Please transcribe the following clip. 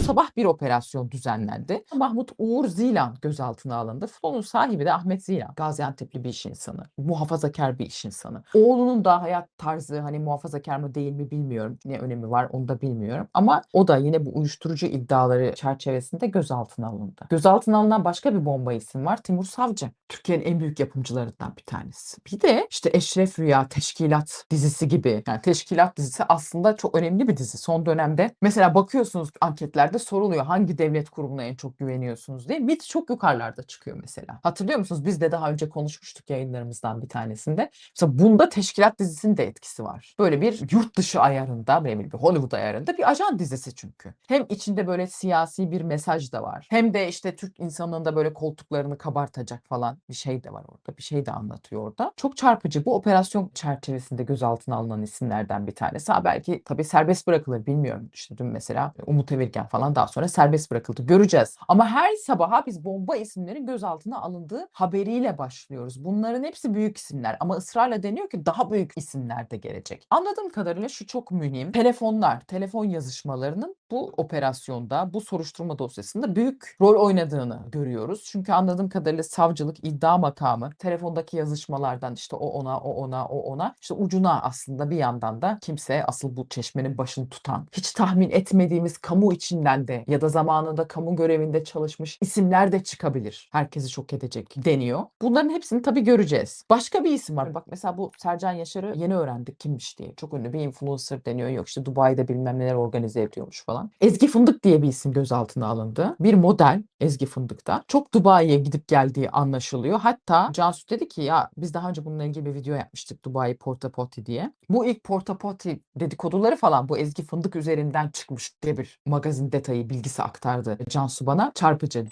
sabah bir operasyon düzenlendi. Mahmut Uğur Zilan gözaltına alındı. Flon'un sahibi de Ahmet Zilan. Gaziantep'li bir iş insanı. Muhafazakar bir iş insanı. Oğlunun da hayat tarzı hani muhafazakar mı değil mi bilmiyorum. Ne önemi var onu da bilmiyorum. Ama o da yine bu uyuşturucu iddiaları çerçevesinde gözaltına alındı. Gözaltına alınan başka bir bomba isim var. Timur Savcı. Türkiye'nin en büyük yapımcılarından bir tanesi. Bir de işte Eşref Rüya Teşkilat dizisi gibi. Yani Teşkilat dizisi aslında çok önemli bir dizi. Son dönemde mesela bakıyorsunuz anketlerde soruluyor hangi devlet kurumuna en çok güveniyorsunuz diye. MİT çok yukarılarda çıkıyor mesela. Hatırlıyor musunuz? Biz de daha önce konuşmuştuk yayınlarımızdan bir tanesinde. Mesela bunda Teşkilat dizisinin de etkisi var. Böyle bir yurt dışı ayarında, bir Hollywood ayarında bir ajan dizisi çünkü. Hem içinde böyle siyasi bir mesaj da var. Hem de işte Türk insanının da böyle koltuklarını kabartacak falan bir şey de var orada. Bir şey de anlatıyor orada. Çok çarpıcı. Bu operasyon çerçevesinde gözaltına alınan isimlerden bir tanesi. Ha belki tabii serbest bırakılır bilmiyorum. İşte dün mesela Umut Evirgen falan daha sonra serbest bırakıldı. Göreceğiz. Ama her sabaha biz bomba isimlerin gözaltına alındığı haberiyle başlıyoruz. Bunların hepsi büyük isimler ama ısrarla deniyor ki daha büyük isimler de gelecek. Anladığım kadarıyla şu çok mühim. Telefonlar, telefon yazışmalarının bu operasyonda, bu soruşturma dosyasında büyük rol oynadığını görüyoruz. Çünkü anladığım kadarıyla savcılık iddia makamı telefondaki yazışmalardan işte o ona, o ona, o ona işte ucuna aslında bir yandan da kimse asıl bu çeşmenin başını tutan, hiç tahmin etmediğimiz kamu içinden de ya da zamanında kamu görevinde çalışmış isimler de çıkabilir. Herkesi şok edecek deniyor. Bunların hepsini tabii göreceğiz. Başka bir isim var. Bak mesela bu Sercan Yaşar'ı yeni öğrendik kimmiş diye. Çok ünlü bir influencer deniyor. Yok işte Dubai'de bilmem neler organize ediyormuş falan. Ezgi Fındık diye bir isim gözaltına alındı. Bir model Ezgi Fındık'ta. Çok Dubai'ye gidip geldiği anlaşılıyor. Hatta Cansu dedi ki ya biz daha önce bununla ilgili bir video yapmıştık Dubai Porta Potty diye. Bu ilk Porta Potty dedikoduları falan bu Ezgi Fındık üzerinden çıkmış diye bir magazin detayı bilgisi aktardı Cansu bana. Çarpıcı.